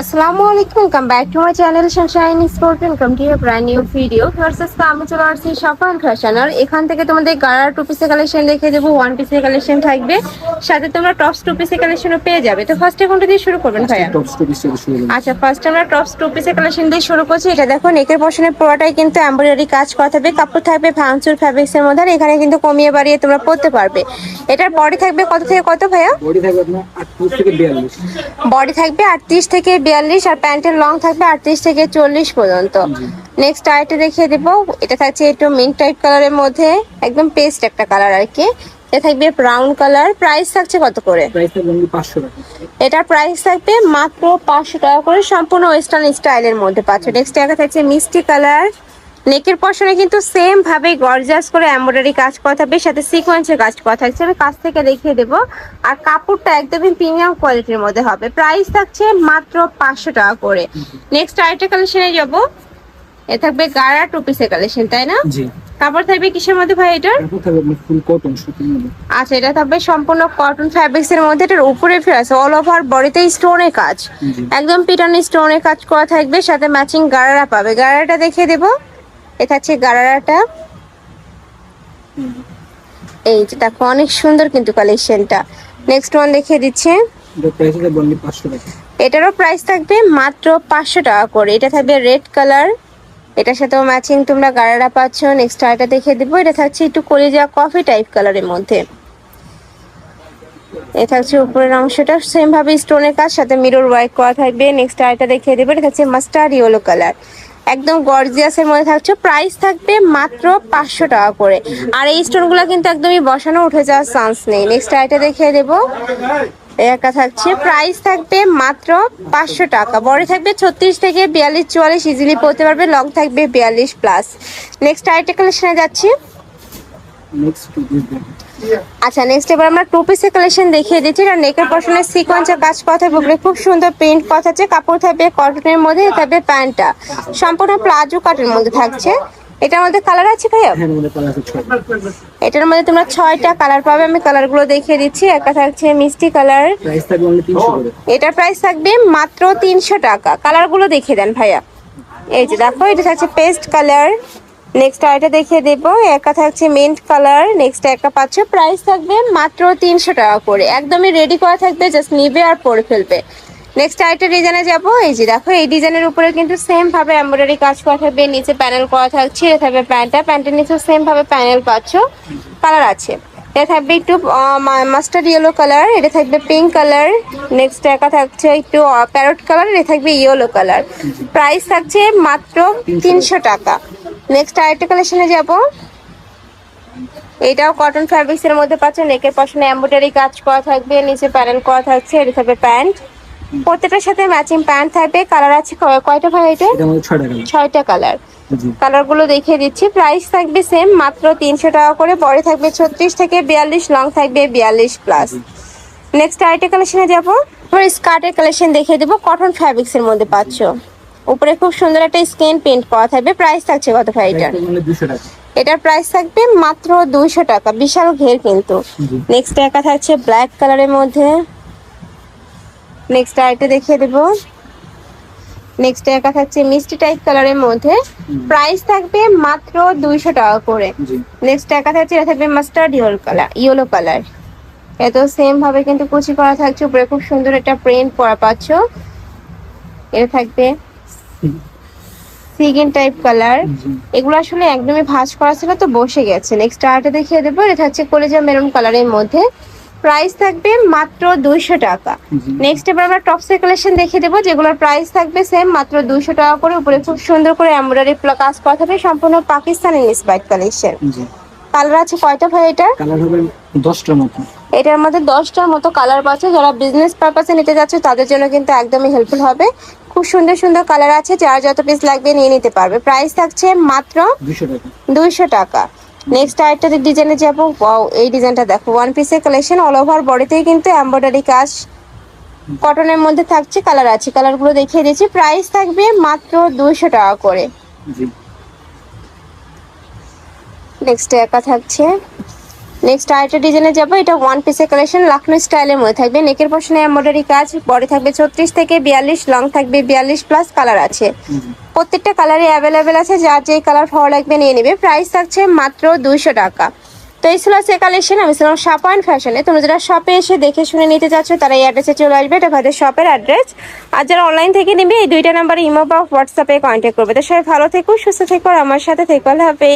আসসালামু আলাইকুম welcome back to my channel Sunshine sport welcome to your brand new video versus আমি চলে আসছি সফান ফ্যাশন আর এখান থেকে তোমাদের গাড়ার টু পিসের কালেকশন দেখে দেবো ওয়ান পিসের কালেকশন থাকবে। সাথে তোমরা টপস টু পিসের কালেকশনও পেয়ে যাবে। তো ফার্স্টে কোনটা দিয়ে শুরু করবেন ভাইয়া? আচ্ছা ফার্স্ট আমরা টপস টু পিসের কালেকশন দিয়ে শুরু করছি। এটা দেখো নেকের পশনের পুরোটাই কিন্তু এমব্রয়ডারি কাজ করা থাকবে। কাপড় থাকবে ভাঙচুর ফ্যাব্রিক্স এর মধ্যে আর এখানে কিন্তু কমিয়ে বাড়িয়ে তোমরা পড়তে পারবে। এটার বডি থাকবে কত থেকে কত ভাইয়া? বডি থাকবে আপনার আটত্রিশ থেকে বিয়াল্লিশ। বডি থাকবে আটত্রিশ থেকে বিয়াল্লিশ আর প্যান্টের লং থাকবে আটত্রিশ থেকে চল্লিশ পর্যন্ত। নেক্সট আরেকটা দেখিয়ে দেবো। এটা থাকছে একটু মিন্ট টাইপ কালারের মধ্যে একদম পেস্ট একটা কালার আর কি এটা থাকবে ব্রাউন কালার প্রাইস থাকছে কত করে? এটা প্রাইস থাকবে মাত্র পাঁচশো টাকা করে সম্পূর্ণ ওয়েস্টার্ন স্টাইলের মধ্যে পাচ্ছ। নেক্সট টাকা থাকছে মিষ্টি কালার নেকের পশনে কিন্তু সেম ভাবে গর্জাস করে এমব্রয়ডারি কাজ করা থাকবে সাথে সিকোয়েন্সের কাজ করা থাকছে। আমি কাছ থেকে দেখিয়ে দেবো। আর কাপড়টা একদমই প্রিমিয়াম কোয়ালিটির মধ্যে হবে। প্রাইস থাকছে মাত্র পাঁচশো টাকা করে। নেক্সট আরেকটা কালেকশনে যাব। এ থাকবে গাড়া টু পিসের কালেকশন তাই না? জি। কাপড় থাকবে কিসের মধ্যে ভাই এটার? তারপর থাকবে ফুল কটন সুতির মধ্যে। আচ্ছা এটা থাকবে সম্পূর্ণ কটন ফ্যাব্রিক্স এর মধ্যে। এটার উপরে ফিরে আছে অল ওভার বডিতে স্টোনের কাজ। একদম পিটানি স্টোনের কাজ করা থাকবে সাথে ম্যাচিং গারারা পাবে। গারারাটা দেখিয়ে দেবো। এটা হচ্ছে গারারাটা। এই যে দেখো অনেক সুন্দর কিন্তু কালেকশনটা নেক্সট ওয়ান দেখিয়ে দিচ্ছে। এটা এটারও প্রাইস থাকবে মাত্র পাঁচশো টাকা করে। এটা থাকবে রেড কালার এটার সাথেও ম্যাচিং তোমরা গারারা পাচ্ছ। নেক্সট আরেকটা দেখিয়ে দেবো। এটা থাকছে একটু কলিজা কফি টাইপ কালারের মধ্যে। এ থাকছে উপরের অংশটা। সেম ভাবে স্টোনের কাজ সাথে মিরর ওয়ার্ক করা থাকবে। নেক্সট আরেকটা দেখিয়ে দেবো। এটা থাকছে মাস্টার্ড ইয়েলো কালার একদম গর্জিয়াসের মধ্যে থাকছে। প্রাইস থাকবে মাত্র পাঁচশো টাকা করে। আর এই স্টোনগুলো কিন্তু একদমই বসানো, উঠে যাওয়ার চান্স নেই। নেক্সট আইটা দেখিয়ে দেবো। একটা থাকছে। প্রাইস থাকবে মাত্র পাঁচশো টাকা। বড় থাকবে ছত্রিশ থেকে বিয়াল্লিশ, চুয়াল্লিশ ইজিলি পড়তে পারবে। লং থাকবে বিয়াল্লিশ প্লাস নেক্সট আরেকটা কালেকশনে যাচ্ছি। আচ্ছা নেক্সট এবার আমরা টু পিসের কালেকশন দেখিয়ে দিচ্ছি। এটা নেকের পশনের সিকোয়েন্সের কাজ থাকবে। উপরে খুব সুন্দর প্রিন্ট করা থাকছে। কাপড় থাকবে কটনের মধ্যে থাকবে প্যান্টটা। সম্পূর্ণ প্লাজো কাটের মধ্যে থাকছে। এটার মধ্যে কালার আছে ভাইয়া? হ্যাঁ কালার আছে এটার মধ্যে তোমরা ছয়টা কালার পাবে। আমি কালারগুলো দেখিয়ে দিচ্ছি। একটা থাকছে মিষ্টি কালার এটার প্রাইস থাকবে মাত্র তিনশো টাকা। কালারগুলো দেখিয়ে দেন ভাইয়া। এই যে দেখো এটা থাকছে পেস্ট কালার নেক্সট আরেকটা দেখিয়ে দেবো। একটা থাকছে মিন্ট কালার নেক্সট একটা পাচ্ছ। প্রাইস থাকবে মাত্র তিনশো টাকা করে। একদমই রেডি করা থাকবে জাস্ট নিবে আর পরে ফেলবে। নেক্সট আরেকটা ডিজাইনে যাব। এই যে দেখো, এই ডিজাইনের উপরে কিন্তু সেম ভাবে এমব্রয়ডারি কাজ করা থাকবে। নিচে প্যানেল করা থাকছে এটা থাকবে প্যান্টটা। প্যান্টের নিচে সেম ভাবে প্যানেল পাচ্ছ। কালার আছে। এটা থাকবে একটু মাস্টার্ড ইয়েলো কালার এটা থাকবে পিঙ্ক কালার নেক্সট একা থাকছে একটু প্যারট কালার এটা থাকবে ইয়েলো কালার প্রাইস থাকছে মাত্র তিনশো টাকা। নেক্সট আরেকটা কালেকশনে যাব। এটাও কটন ফ্যাব্রিক্স এর মধ্যে পাচ্ছ নেকের পশনে এমব্রয়ডারি কাজ করা থাকবে নিচে প্যানেল করা থাকছে এটা থাকবে প্যান্ট প্রত্যেকটার সাথে ম্যাচিং প্যান্ট থাকবে কালার আছে কয়টা ভাই এটা ছয়টা কালার জি। কালারগুলো দেখিয়ে দিচ্ছি প্রাইস থাকবে সেম মাত্র তিনশো টাকা করে বড় থাকবে ছত্রিশ থেকে বিয়াল্লিশ লং থাকবে বিয়াল্লিশ প্লাস নেক্সট আরেকটা কালেকশনে যাব স্কার্টের কালেকশন দেখিয়ে দেবো কটন ফ্যাব্রিক্স এর মধ্যে পাচ্ছ। উপরে খুব সুন্দর একটা স্কিন প্রিন্ট করা থাকবে। প্রাইস থাকছে কত ভাই দুশো টাকা। এটার প্রাইস থাকবে মাত্র দুইশো টাকা। বিশাল ঘের কিন্তু। নেক্সট একা থাকছে ব্ল্যাক কালারের মধ্যে। নেক্সট আরেকটা দেখিয়ে দেবো। নেক্সট একা থাকছে মিষ্টি টাইপ কালারের মধ্যে। প্রাইস থাকবে মাত্র দুইশো টাকা করে। নেক্সট একা থাকছে এটা থাকবে mustard yellow colour yellow colour এত সেম ভাবে কিন্তু কুচি করা থাকছে। উপরে খুব সুন্দর একটা প্রিন্ট করা পাচ্ছ। এটা থাকবে সিগিন টাইপ কালার এগুলো আসলে একদমই ভাঁজ করা ছিল তো বসে গেছে। নেক্সট আরেকটা দেখিয়ে দেবো। এটা হচ্ছে কলেজা মেরুন কালারের মধ্যে। প্রাইস থাকবে মাত্র দুইশো টাকা। নেক্সট এবার আমরা টপসের কালেকশন দেখিয়ে দেবো যেগুলোর প্রাইস থাকবে সেম মাত্র দুইশো টাকা করে। উপরে খুব সুন্দর করে এমব্রয়ডারি কাজ করা থাকবে সম্পূর্ণ পাকিস্তানি ইন্সপায়ার্ড কালেকশন কালার আছে কয়টা ভাই এটার? কালার হবে দশটার মতো। এটার মধ্যে দশটার মতো কালার পাচ্ছে। যারা বিজনেস পারপাসে নিতে যাচ্ছে তাদের জন্য কিন্তু একদমই হেল্পফুল হবে। খুব সুন্দর সুন্দর কালার আছে যার যত পিস লাগবে নিয়ে নিতে পারবে। প্রাইস থাকছে মাত্র দুইশো টাকা। নেক্সট আরেকটা ডিজাইনে যাব ওয়াও এই ডিজাইনটা দেখো ওয়ান পিসের কালেকশন অল ওভার বডিতেই কিন্তু এমব্রয়ডারি কাজ। কটনের মধ্যে থাকছে কালার আছে কালারগুলো দেখিয়ে দিচ্ছি প্রাইস থাকবে মাত্র দুইশো টাকা করে। নেক্সট একা থাকছে। নেক্সট আরেকটা ডিজাইনে যাব এটা ওয়ান পিসের কালেকশন লাখনৌ স্টাইলের মধ্যে থাকবে। নেকের পশনে এমব্রয়ডারি কাজ বডি থাকবে ছত্রিশ থেকে বিয়াল্লিশ লং থাকবে বিয়াল্লিশ প্লাস কালার আছে। প্রত্যেকটা কালারই অ্যাভেলেবেল আছে যার যেই কালার ভালো লাগবে নিয়ে নেবে। প্রাইস থাকছে মাত্র দুইশো টাকা। তো এই ছিল সে কালেকশন আমি ছিলাম শপ অ্যান্ড ফ্যাশনে তোমরা যারা শপে এসে দেখে শুনে নিতে চাচ্ছ তারা এই অ্যাড্রেসে চলে আসবে এটা ভাইদের শপের অ্যাড্রেস আর যারা অনলাইন থেকে নেবে এই দুইটা নাম্বারে ইমো বা হোয়াটসঅ্যাপে কন্ট্যাক্ট করবে। তো সবাই ভালো থেকো সুস্থ থেকো আর আমার সাথে থেকো। আল্লাহ